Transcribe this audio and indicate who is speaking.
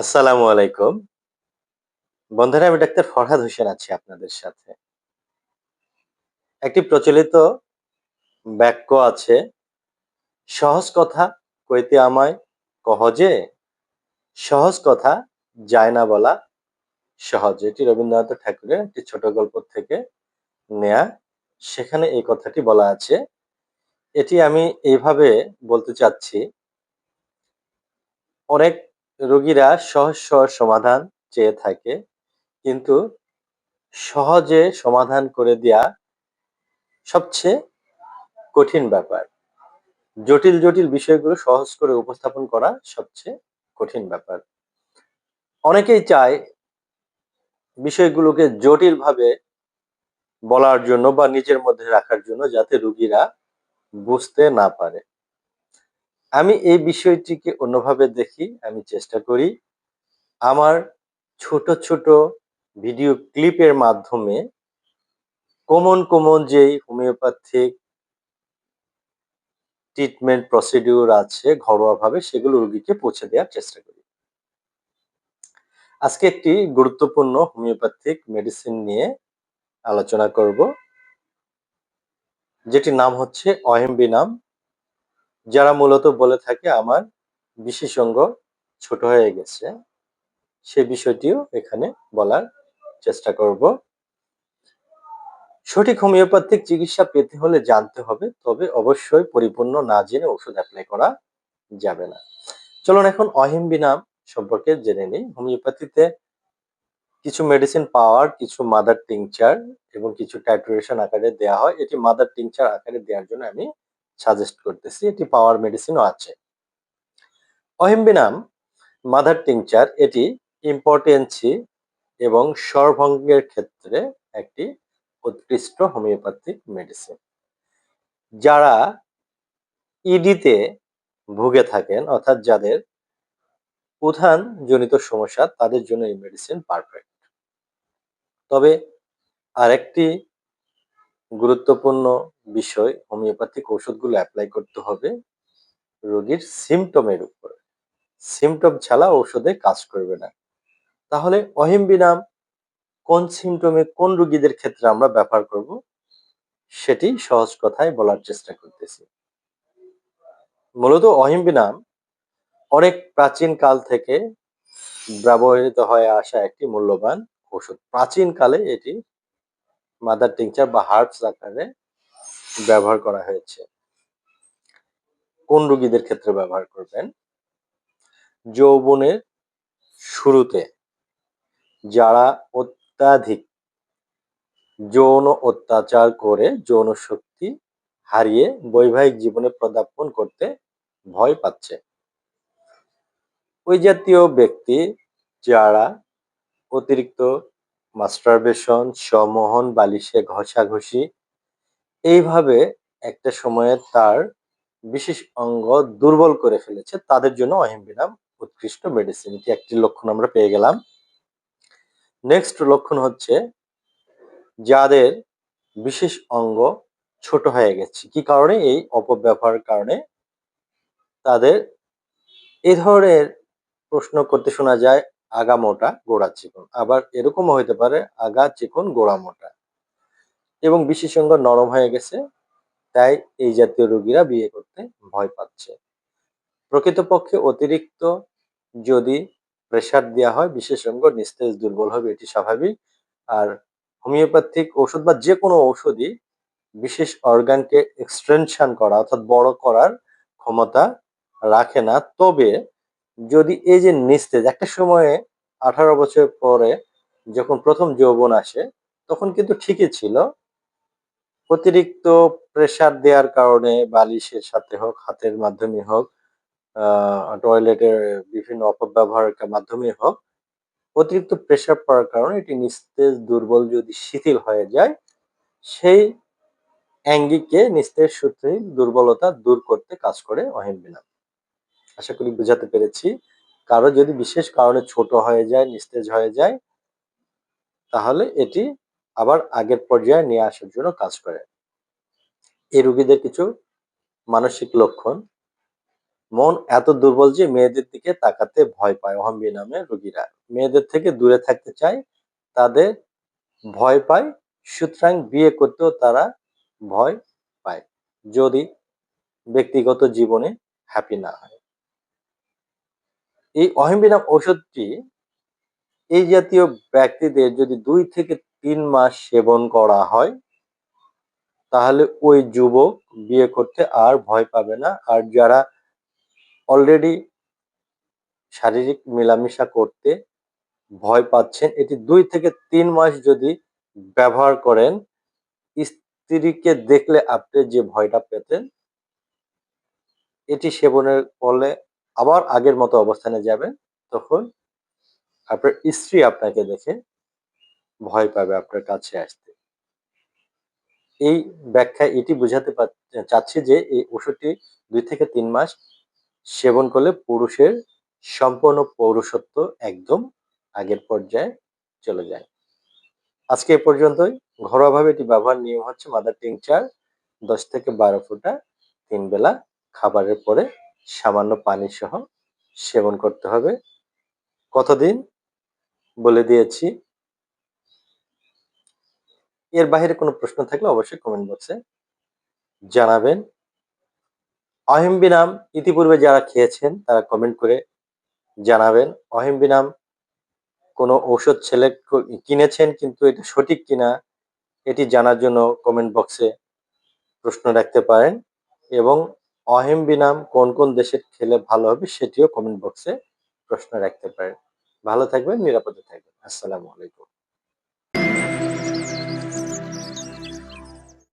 Speaker 1: আসসালামু আলাইকুম। বন্ধুরা, আমি ডাক্তার ফরহাদ হোসেন আছি আপনাদের সাথে। একটি প্রচলিত বাক্য আছে, সহজ কথা কইতে আমায় কহজে সহজ কথা যায় না বলা সহজ। এটি রবীন্দ্রনাথ ঠাকুরের একটি ছোট গল্প থেকে নেয়া। সেখানে এই কথাটি বলা আছে। এটি আমি এইভাবে বলতে চাচ্ছি, অনেক রোগীরা সহজ সহজ সমাধান চেয়ে থাকে, কিন্তু সহজে সমাধান করে দেয়া সবচেয়ে কঠিন ব্যাপার। জটিল জটিল বিষয়গুলো সহজ করে উপস্থাপন করা সবচেয়ে কঠিন ব্যাপার। অনেকেই চায় বিষয়গুলোকে জটিলভাবে বলার জন্য বা নিজের মধ্যে রাখার জন্য যাতে রুগীরা বুঝতে না পারে। আমি এই বিষয়টিকে অন্যভাবে দেখি, আমি চেষ্টা করি। আমার ছোট ছোট ভিডিও ক্লিপের মাধ্যমে কমন কমন যেই হোমিওপ্যাথিক ট্রিটমেন্ট প্রসিডিউর আছে ঘরোয়াভাবে, সেগুলো রোগীকে পৌঁছে দেওয়ার চেষ্টা করি। আজকে একটি গুরুত্বপূর্ণ হোমিওপ্যাথিক মেডিসিন নিয়ে আলোচনা করব, যেটির নাম হচ্ছে অহেম্বি নাম যারা মূলত বলে থাকে আমার বিশেষজ্ঞ ছোট হয়ে গেছে, সে বিষয়টিও এখানে বলার চেষ্টা করব। সঠিক হোমিওপ্যাথিক চিকিৎসা পেতে হলে জানতে হবে, তবে অবশ্যই পরিপূর্ণ না জেনে ওষুধ অ্যাপ্লাই করা যাবে না। চলুন এখন অহিম্বি নাম সম্পর্কে জেনে নিই। হোমিওপ্যাথিতে কিছু মেডিসিন পাওয়ার, কিছু মাদার টিংচার এবং কিছু টাইট্রেশন আকারে দেওয়া হয়। এটি মাদার টিংচার আকারে দেওয়ার জন্য আমি সাজেস্ট করতেছি, এটি পাওয়ার মেডিসিনও আছে। অহিম্বি নাম মাদার টিংচার এটি ইম্পর্টেন্সি এবং স্বরভঙ্গের ক্ষেত্রে একটি উৎকৃষ্ট হোমিওপ্যাথিক মেডিসিন যারা ইডিতে ভুগে থাকেন, অর্থাৎ যাদের উত্থান জনিত সমস্যা, তাদের জন্য এই মেডিসিন পারফেক্ট তবে আরেকটি গুরুত্বপূর্ণ বিষয়, হোমিওপ্যাথিক ওষুধগুলো অ্যাপ্লাই করতে হবে রোগীর সিমটমের উপর। সিমটম ছাড়া ঔষধে কাজ করবে না। তাহলে অহিম্বিনাম কোন সিমটমে কোন রোগীদের ক্ষেত্রে আমরা ব্যবহার করব, সেটি সহজ কথায় বলার চেষ্টা করতেছি। মূলত অহিম্বিনাম অনেক প্রাচীন কাল থেকে ব্যবহৃত হয়ে আসা একটি মূল্যবান ওষুধ প্রাচীন কালে এটি মাদার টিংচার বা হার্বস আকারে ব্যবহার করা হয়েছে। কোন রোগীদের ক্ষেত্রে ব্যবহার করবেন? যৌবনের শুরুতে যারা অত্যাধিক যৌন অত্যাচার করে, যৌন শক্তি হারিয়ে বৈবাহিক জীবনে পদার্পণ করতে ভয় পাচ্ছে। ওই জাতীয় ব্যক্তি যারা অতিরিক্ত মাস্টারবেশন সমোহন বালিশে ঘষাঘষি, এইভাবে একটা সময়ে তার বিশেষ অঙ্গ দুর্বল করে ফেলেছে। তাদের জন্য অহিমবিনাম উৎকৃষ্ট মেডিসিন এটি একটি লক্ষণ আমরা পেয়ে গেলাম। নেক্সট লক্ষণ হচ্ছে যাদের বিশেষ অঙ্গ ছোট হয়ে গেছে। কি কারণে? এই অপব্যবহার কারণে তাদের এ ধরনের প্রশ্ন করতে শোনা যায় আগা মোটা গোড়া চিকন। আবার এরকমও হইতে পারে আগা চিকন, গোড়া মোটা। এবং বিশেষ অঙ্গ নরম হয়ে গেছে, তাই এই জাতীয় রোগীরা বিয়ে করতে ভয় পাচ্ছে। প্রকৃতপক্ষে অতিরিক্ত যদি প্রেশার দেওয়া হয়, বিশেষ অঙ্গ নিস্তেজ, দুর্বল হবে, এটি স্বাভাবিক। আর হোমিওপ্যাথিক ওষুধ বা যে কোনো ঔষধই বিশেষ অর্গানকে এক্সটেনশন করা অর্থাৎ বড় করার ক্ষমতা রাখে না। তবে যদি এই যে নিস্তেজ, একটা সময়ে আঠারো বছর পরে যখন প্রথম যৌবন আসে, তখন কিন্তু ঠিকই ছিল। অতিরিক্ত প্রেশার দেওয়ার কারণে বালিশের সাথে হোক, হাতের মাধ্যমে হোক টয়লেটের বিভিন্ন অপব্যবহারের মাধ্যমে হোক, অতিরিক্ত প্রেশার পড়ার কারণে এটি নিস্তেজ, দুর্বল যদি শিথিল হয়ে যায়, সেই অ্যাঙ্গিকে নিস্তেজ সূত্রে দুর্বলতা দূর করতে কাজ করে অহিমবিনাম আশা করি বুঝাতে পেরেছি। কারও যদি বিশেষ কারণে ছোট হয়ে যায়, নিস্তেজ হয়ে যায়, তাহলে এটি আবার আগের পর্যায়ে নিয়ে আসার জন্য কাজ করে। এই রুগীদের কিছু মানসিক লক্ষণ। মন এত দুর্বল যে মেয়েদের দিকে তাকাতে ভয় পায় অহম্বি নামে রোগীরা। মেয়েদের থেকে দূরে থাকতে চায়, তাদের ভয় পায়, সুতরাং বিয়ে করতেও তারা ভয় পায়, যদি ব্যক্তিগত জীবনে হ্যাপি না হয়। এই অহিম্বি নাম ঔষধটি এই জাতীয় ব্যক্তিদের যদি দুই থেকে তিন মাস সেবন করা হয়, তাহলে ওই যুবক বিয়ে করতে আর ভয় পাবে না। আর যারা অলরেডি শারীরিক মেলামেশা করতে ভয় পাচ্ছেন, এটি দুই থেকে তিন মাস যদি ব্যবহার করেন, স্ত্রীকে দেখলে আপনি যে ভয়টা পেতেন, এটি সেবনের ফলে আবার আগের মতো অবস্থানে যাবেন তখন আপনার স্ত্রী আপনাকে দেখে ভয় পাবে আপনার কাছে আসতে। এই ব্যাখ্যায় এটি বোঝাতে চাচ্ছি যে এই ওষুধটি দুই থেকে তিন মাস সেবন করলে পুরুষের সম্পূর্ণ পৌরুষত্ব একদম আগের পর্যায়ে চলে যায়। আজকে এ পর্যন্তই। ঘরোয়াভাবে এটি ব্যবহার নিয়ম হচ্ছে মাদার টিংচার দশ থেকে বারো ফুটা তিন বেলা খাবারের পরে সামান্য পানি সহ সেবন করতে হবে। কতদিন? বলে দিয়েছি। এর বাহিরে কোনো প্রশ্ন থাকলে অবশ্যই কমেন্ট বক্সে জানাবেন। অহিম্বি নাম ইতিপূর্বে যারা খেয়েছেন, তারা কমেন্ট করে জানাবেন। অহিম্বি নাম কোনো ঔষধ ছেলে কিনেছেন কিন্তু এটা সঠিক কিনা, এটি জানার জন্য কমেন্ট বক্সে প্রশ্ন রাখতে পারেন এবং অহিম্বি বিনাম কোন কোন দেশের খেলে ভালো হবে সেটিও কমেন্ট বক্সে প্রশ্ন রাখতে পারেন। ভালো থাকবেন, নিরাপদে থাকবেন। আসসালামু আলাইকুম।